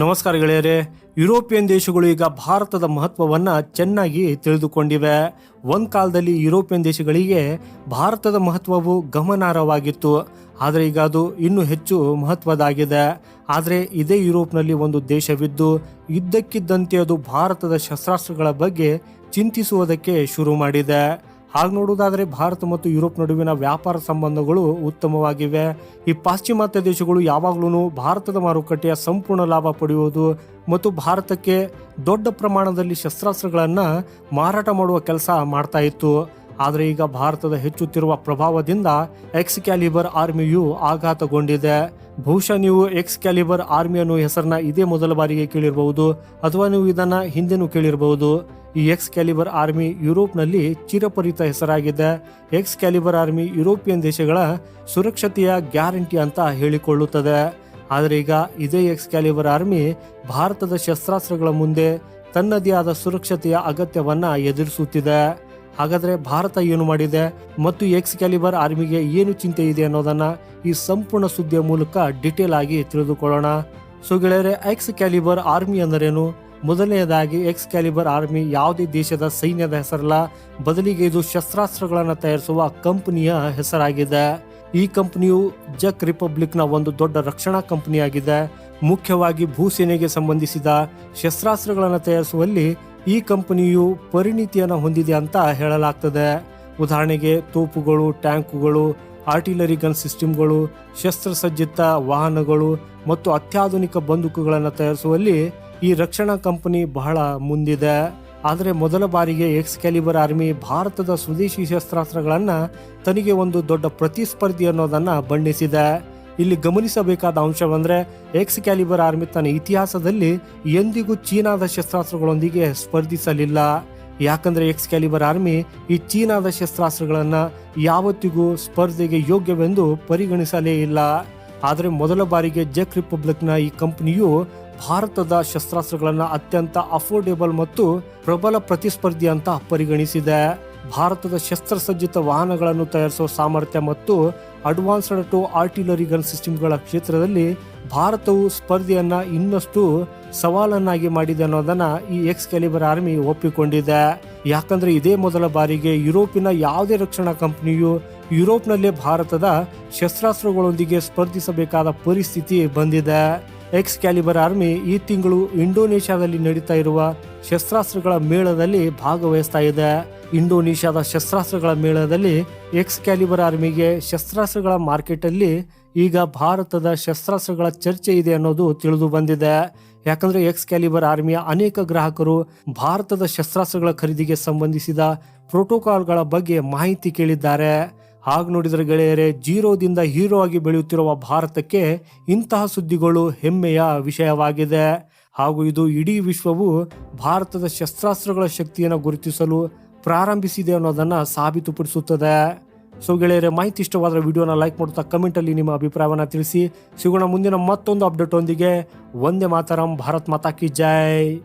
ನಮಸ್ಕಾರ ಗೆಳೆಯರೇ. ಯುರೋಪಿಯನ್ ದೇಶಗಳು ಈಗ ಭಾರತದ ಮಹತ್ವವನ್ನು ಚೆನ್ನಾಗಿ ತಿಳಿದುಕೊಂಡಿವೆ. ಒಂದು ಕಾಲದಲ್ಲಿ ಯುರೋಪಿಯನ್ ದೇಶಗಳಿಗೆ ಭಾರತದ ಮಹತ್ವವು ಗಮನಾರ್ಹವಾಗಿತ್ತು. ಆದರೆ ಈಗ ಅದು ಇನ್ನೂ ಹೆಚ್ಚು ಮಹತ್ವದಾಗಿದೆ. ಆದರೆ ಇದೇ ಯುರೋಪ್ನಲ್ಲಿ ಒಂದು ದೇಶವಿದ್ದು, ಇದ್ದಕ್ಕಿದ್ದಂತೆ ಅದು ಭಾರತದ ಶಸ್ತ್ರಾಸ್ತ್ರಗಳ ಬಗ್ಗೆ ಚಿಂತಿಸುವುದಕ್ಕೆ ಶುರು ಮಾಡಿದೆ. ಹಾಗೆ ನೋಡುವುದಾದರೆ ಭಾರತ ಮತ್ತು ಯುರೋಪ್ ನಡುವಿನ ವ್ಯಾಪಾರ ಸಂಬಂಧಗಳು ಉತ್ತಮವಾಗಿವೆ. ಈ ಪಾಶ್ಚಿಮಾತ್ಯ ದೇಶಗಳು ಯಾವಾಗಲೂ ಭಾರತದ ಮಾರುಕಟ್ಟೆಯ ಸಂಪೂರ್ಣ ಲಾಭ ಪಡೆಯುವುದು ಮತ್ತು ಭಾರತಕ್ಕೆ ದೊಡ್ಡ ಪ್ರಮಾಣದಲ್ಲಿ ಶಸ್ತ್ರಾಸ್ತ್ರಗಳನ್ನು ಮಾರಾಟ ಮಾಡುವ ಕೆಲಸ ಮಾಡ್ತಾ ಇತ್ತು. ಆದರೆ ಈಗ ಭಾರತದ ಹೆಚ್ಚುತ್ತಿರುವ ಪ್ರಭಾವದಿಂದ ಎಕ್ಸ್ ಕ್ಯಾಲಿಬರ್ ಆರ್ಮಿಯು ಆಘಾತಗೊಂಡಿದೆ. ಬಹುಶಃ ನೀವು ಎಕ್ಸ್ ಕ್ಯಾಲಿಬರ್ ಆರ್ಮಿ ಅನ್ನೋ ಹೆಸರನ್ನ ಇದೇ ಮೊದಲ ಬಾರಿಗೆ ಕೇಳಿರಬಹುದು ಅಥವಾ ನೀವು ಇದನ್ನ ಹಿಂದೆನೂ ಕೇಳಿರಬಹುದು. ಈ ಎಕ್ಸ್ ಕ್ಯಾಲಿಬರ್ ಆರ್ಮಿ ಯುರೋಪ್ನಲ್ಲಿ ಚಿರಪರಿತ ಹೆಸರಾಗಿದೆ. ಎಕ್ಸ್ ಕ್ಯಾಲಿಬರ್ ಆರ್ಮಿ ಯುರೋಪಿಯನ್ ದೇಶಗಳ ಸುರಕ್ಷತೆಯ ಗ್ಯಾರಂಟಿ ಅಂತ ಹೇಳಿಕೊಳ್ಳುತ್ತದೆ. ಆದರೆ ಈಗ ಇದೇ ಎಕ್ಸ್ ಕ್ಯಾಲಿಬರ್ ಆರ್ಮಿ ಭಾರತದ ಶಸ್ತ್ರಾಸ್ತ್ರಗಳ ಮುಂದೆ ತನ್ನದೇ ಆದ ಸುರಕ್ಷತೆಯ ಅಗತ್ಯವನ್ನ ಎದುರಿಸುತ್ತಿದೆ. ಹಾಗಾದ್ರೆ ಭಾರತ ಏನು ಮಾಡಿದೆ? ಮತ್ತು ಎಕ್ಸ್ ಕ್ಯಾಲಿಬರ್ ಆರ್ಮಿಗೆ ಏನು ಚಿಂತೆ ಇದೆ ಅನ್ನೋದನ್ನ ಈ ಸಂಪೂರ್ಣ ಸುದ್ದಿಯ ಮೂಲಕ ಡಿಟೇಲ್ ಆಗಿ ತಿಳಿದುಕೊಳ್ಳೋಣ. ಸೊ ಗೆಳೆಯರೆ ಎಕ್ಸ್ ಕ್ಯಾಲಿಬರ್ ಆರ್ಮಿ ಅಂದರೇನು ಮೊದಲನೆಯದಾಗಿ ಎಕ್ಸ್ ಕ್ಯಾಲಿಬರ್ ಆರ್ಮಿ ಯಾವುದೇ ದೇಶದ ಸೈನ್ಯದ ಹೆಸರಲ್ಲ, ಬದಲಿಗೆ ಇದು ಶಸ್ತ್ರಾಸ್ತ್ರಗಳನ್ನು ತಯಾರಿಸುವ ಕಂಪನಿಯ ಹೆಸರಾಗಿದೆ. ಈ ಕಂಪನಿಯು ಜಕ್ ರಿಪಬ್ಲಿಕ್ನ ಒಂದು ದೊಡ್ಡ ರಕ್ಷಣಾ ಕಂಪನಿಯಾಗಿದೆ. ಮುಖ್ಯವಾಗಿ ಭೂಸೇನೆಗೆ ಸಂಬಂಧಿಸಿದ ಶಸ್ತ್ರಾಸ್ತ್ರಗಳನ್ನು ತಯಾರಿಸುವಲ್ಲಿ ಈ ಕಂಪನಿಯು ಪರಿಣಿತಿಯನ್ನು ಹೊಂದಿದೆ ಅಂತ ಹೇಳಲಾಗ್ತದೆ. ಉದಾಹರಣೆಗೆ ತೋಪುಗಳು, ಟ್ಯಾಂಕುಗಳು, ಆರ್ಟಿಲರಿ ಗನ್ ಸಿಸ್ಟಮ್ಗಳು, ಶಸ್ತ್ರಸಜ್ಜಿತ ವಾಹನಗಳು ಮತ್ತು ಅತ್ಯಾಧುನಿಕ ಬಂದೂಕುಗಳನ್ನು ತಯಾರಿಸುವಲ್ಲಿ ಈ ರಕ್ಷಣಾ ಕಂಪನಿ ಬಹಳ ಮುಂದಿದೆ. ಆದರೆ ಮೊದಲ ಬಾರಿಗೆ ಎಕ್ಸ್ ಕ್ಯಾಲಿಬರ್ ಆರ್ಮಿ ಭಾರತದ ಸ್ವದೇಶಿ ಶಸ್ತ್ರಾಸ್ತ್ರಗಳನ್ನು ತನಗೆ ಒಂದು ದೊಡ್ಡ ಪ್ರತಿಸ್ಪರ್ಧಿ ಅನ್ನೋದನ್ನ ಬಣ್ಣಿಸಿದೆ. ಇಲ್ಲಿ ಗಮನಿಸಬೇಕಾದ ಅಂಶವೆಂದರೆ ಎಕ್ಸ್ ಕ್ಯಾಲಿಬರ್ ಆರ್ಮಿ ತನ್ನ ಇತಿಹಾಸದಲ್ಲಿ ಎಂದಿಗೂ ಚೀನಾದ ಶಸ್ತ್ರಾಸ್ತ್ರಗಳೊಂದಿಗೆ ಸ್ಪರ್ಧಿಸಲಿಲ್ಲ. ಯಾಕಂದ್ರೆ ಎಕ್ಸ್ ಕ್ಯಾಲಿಬರ್ ಆರ್ಮಿ ಈ ಚೀನಾದ ಶಸ್ತ್ರಾಸ್ತ್ರಗಳನ್ನು ಯಾವತ್ತಿಗೂ ಸ್ಪರ್ಧೆಗೆ ಯೋಗ್ಯವೆಂದು ಪರಿಗಣಿಸಲೇ ಇಲ್ಲ. ಆದರೆ ಮೊದಲ ಬಾರಿಗೆ ಜೆಕ್ ರಿಪಬ್ಲಿಕ್ನ ಈ ಕಂಪನಿಯು ಭಾರತದ ಶಸ್ತ್ರಾಸ್ತ್ರಗಳನ್ನು ಅತ್ಯಂತ ಅಫೋರ್ಡೆಬಲ್ ಮತ್ತು ಪ್ರಬಲ ಪ್ರತಿಸ್ಪರ್ಧಿ ಅಂತ ಪರಿಗಣಿಸಿದೆ. ಭಾರತದ ಶಸ್ತ್ರಸಜ್ಜಿತ ವಾಹನಗಳನ್ನು ತಯಾರಿಸುವ ಸಾಮರ್ಥ್ಯ ಮತ್ತು ಅಡ್ವಾನ್ಸ್ಡ್ ಟು ಆರ್ಟಿಲರಿ ಗನ್ ಸಿಸ್ಟಮ್ಗಳ ಕ್ಷೇತ್ರದಲ್ಲಿ ಭಾರತವು ಸ್ಪರ್ಧೆಯನ್ನು ಇನ್ನಷ್ಟು ಸವಾಲನ್ನಾಗಿ ಮಾಡಿದೆ ಅನ್ನೋದನ್ನ ಈ ಎಕ್ಸ್ ಕ್ಯಾಲಿಬರ್ ಆರ್ಮಿ ಒಪ್ಪಿಕೊಂಡಿದೆ. ಯಾಕಂದ್ರೆ ಇದೇ ಮೊದಲ ಬಾರಿಗೆ ಯುರೋಪಿನ ಯಾವುದೇ ರಕ್ಷಣಾ ಕಂಪನಿಯು ಯುರೋಪ್ನಲ್ಲೇ ಭಾರತದ ಶಸ್ತ್ರಾಸ್ತ್ರಗಳೊಂದಿಗೆ ಸ್ಪರ್ಧಿಸಬೇಕಾದ ಪರಿಸ್ಥಿತಿ ಬಂದಿದೆ. ಎಕ್ಸ್ ಕ್ಯಾಲಿಬರ್ ಆರ್ಮಿ ಈ ತಿಂಗಳು ಇಂಡೋನೇಷ್ಯಾದಲ್ಲಿ ನಡೀತಾ ಇರುವ ಶಸ್ತ್ರಾಸ್ತ್ರಗಳ ಮೇಳದಲ್ಲಿ ಭಾಗವಹಿಸ್ತಾ ಇದೆ. ಇಂಡೋನೇಷ್ಯಾದ ಶಸ್ತ್ರಾಸ್ತ್ರಗಳ ಮೇಳದಲ್ಲಿ ಎಕ್ಸ್ ಕ್ಯಾಲಿಬರ್ ಆರ್ಮಿಗೆ ಶಸ್ತ್ರಾಸ್ತ್ರಗಳ ಮಾರ್ಕೆಟಲ್ಲಿ ಈಗ ಭಾರತದ ಶಸ್ತ್ರಾಸ್ತ್ರಗಳ ಚರ್ಚೆ ಇದೆ ಅನ್ನೋದು ತಿಳಿದು ಬಂದಿದೆ. ಯಾಕಂದ್ರೆ ಎಕ್ಸ್ ಕ್ಯಾಲಿಬರ್ ಆರ್ಮಿಯ ಅನೇಕ ಗ್ರಾಹಕರು ಭಾರತದ ಶಸ್ತ್ರಾಸ್ತ್ರಗಳ ಖರೀದಿಗೆ ಸಂಬಂಧಿಸಿದ ಪ್ರೋಟೋಕಾಲ್ಗಳ ಬಗ್ಗೆ ಮಾಹಿತಿ ಕೇಳಿದ್ದಾರೆ. ಹಾಗೆ ನೋಡಿದರೆ ಗೆಳೆಯರೆ, ಜೀರೋದಿಂದ ಹೀರೋ ಆಗಿ ಬೆಳೆಯುತ್ತಿರುವ ಭಾರತಕ್ಕೆ ಇಂತಹ ಸುದ್ದಿಗಳು ಹೆಮ್ಮೆಯ ವಿಷಯವಾಗಿದೆ. ಹಾಗೂ ಇದು ಇಡೀ ವಿಶ್ವವು ಭಾರತದ ಶಸ್ತ್ರಾಸ್ತ್ರಗಳ ಶಕ್ತಿಯನ್ನು ಗುರುತಿಸಲು ಪ್ರಾರಂಭಿಸಿದೆ ಅನ್ನೋದನ್ನು ಸಾಬೀತುಪಡಿಸುತ್ತದೆ. ಸೊ ಗೆಳೆಯರೆ, ಮಾಹಿತಿ ಇಷ್ಟವಾದರೆ ವಿಡಿಯೋನ ಲೈಕ್ ಮಾಡುತ್ತಾ ಕಮೆಂಟಲ್ಲಿ ನಿಮ್ಮ ಅಭಿಪ್ರಾಯವನ್ನು ತಿಳಿಸಿ. ಸಿಗೋಣ ಮುಂದಿನ ಮತ್ತೊಂದು ಅಪ್ಡೇಟ್ ಒಂದಿಗೆ ಒಂದೇ ಮಾತರಂ, ಭಾರತ್ ಮಾತಾ ಕಿ ಜೈ.